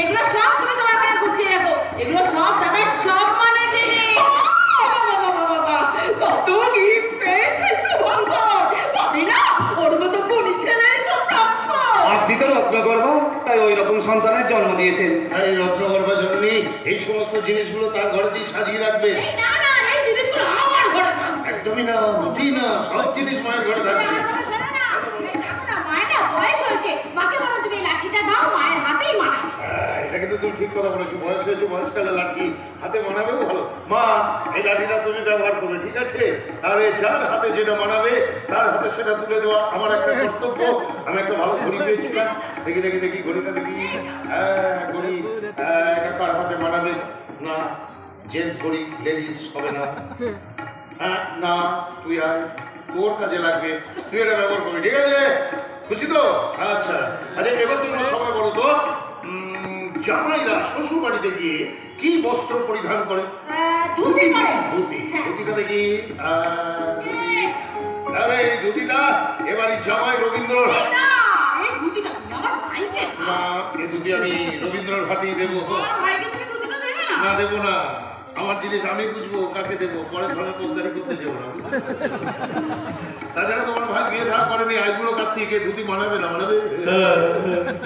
এগুলো সব তুমি তোমার ঘরে গুছিয়ে রাখো। এগুলো সব দাদার সম্মানের জিনিস। বাবা, বাবা, বাবা, কত গিফট পেয়েছে শুভঙ্কর পাবি না ওর মতো গুণী ছেলেরই তো প্রাপ্য। আপনি তো রত্ন করব তাই ওই রকম সন্তানের জন্ম দিয়েছেন। তাই রত্নগর্ভা জননী এই সমস্ত জিনিসগুলো তার ঘরেতেই সাজিয়ে রাখবে। না না এই জিনিসগুলো আমার ঘরে থাকবে। একদমই না মোটেই না সব জিনিস মায়ের ঘরে থাকবে আমার কথা শোনো না এই দেখো না মায়ের না বয়স হয়েছে মাকে বলো তুমি এই লাঠিটা দাও মায়ের হাতেই মানাবে হ্যাঁ, এটা কিন্তু তুমি ঠিক কথা বলেছ। বয়স হয়েছে বয়সকালে লাঠি হাতে মানাবেও ভালো। মা এই লাঠিটা তুমি ব্যবহার করবে ঠিক আছে? তাহলে যার হাতে যেটা মানাবে তার হাতে সেটা তুলে দেওয়া আমার একটা কর্তব্য। আমি একটা ভালো ঘড়ি পেয়েছিলাম। দেখি দেখি দেখি ঘড়িটা দেখি। হ্যাঁ ঘড়ি এটা কার হাতে মানাবে? না জেন্টস ঘড়ি লেডিস হবে না। হ্যাঁ না তুই আয়। তোর কাজে লাগবে। তুই এটা ব্যবহার করবি ঠিক আছে? খুশি তো? আচ্ছা। আচ্ছা এবার তোমরা সবাই বলো তো উম, জামাইরা শ্বশুর বাড়িতে গিয়ে কি বস্ত্র পরিধান করে? ধুতি পরে। ধুতি ধুতিটা দেখি। আরে ধুতিটা এবারই জামাই রবীন্দ্র এই না এই ধুতিটা তুমি আমার ভাইকে না এই ধুতি আমি রবীন্দ্রর হাতেই দেবো। ভাইকে তুমি ধুতিটা দেবে না? না দেবো না। আমার জিনিস আমি বুঝব কাকে দেবো? পরে ধরে পোদ্দারি করতে যাব না বুঝতে করেনি কাছ থেকে ধুতি মানাবে না মানাবে?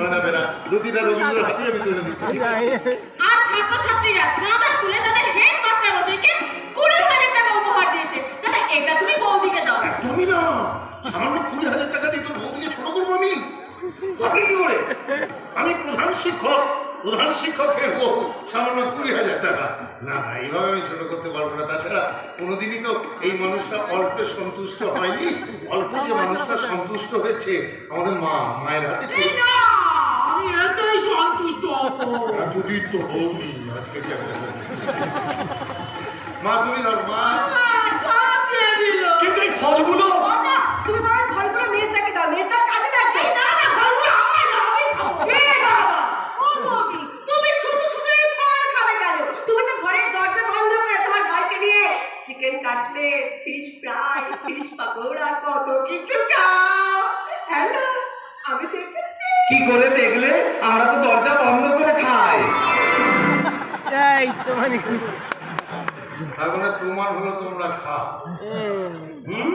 মানাবে না। ধুতিটা রবীন্দ্র হাতে আমি তুলে দিচ্ছি। আর ছাত্রছাত্রীরা চাঁদা তুলে তাদের হেড মাস্টার মশাইকে কুড়ি হাজার টাকা উপহার দিয়েছে। দাদা এটা তুমি বৌদিকে দাও। একদমই না সামান্য কুড়ি হাজার টাকা দিয়ে তোর বৌদিকে ছোট করব আমি? ভাবলি কি করে? আমি প্রধান শিক্ষক। প্রধান শিক্ষকের বউ সামান্য কুড়ি হাজার টাকা। না না এইভাবে আমি ছোট করতে পারব না। তাছাড়া কোনোদিনই তো এই মানুষটা অল্পে সন্তুষ্ট হয়নি। অল্প যে মানুষটা সন্তুষ্ট হয়েছে আমাদের মা মায়ের হাতে আমি এতই সন্তুষ্ট হব এতদিন তো হওনি আজকে কেমন মা তুমি ধর মা সব দিয়ে দিল কিন্তু এই ফলগুলো না তুমি বরং ফলগুলো মেজদাকে দাও মেজদার কাজে লাগবে এই না না ফলগুলো আমার দাও আমি খাব এ বাবা ও বৌদি তুমি শুধু শুধু এই ফল খাবে কেন তুমি তো ঘরের দরজা বন্ধ করে তোমার ভাইকে নিয়ে chicken cutlet fish fry fish pakora কত কিছু খাও। হ্যালো আমি দেখেছি। কি করে দেখলে? আমরা তো দরজা বন্ধ করে খাই। এই তো মানে কি? তার মানে প্রমাণ হলো তোমরা খাও। হুম?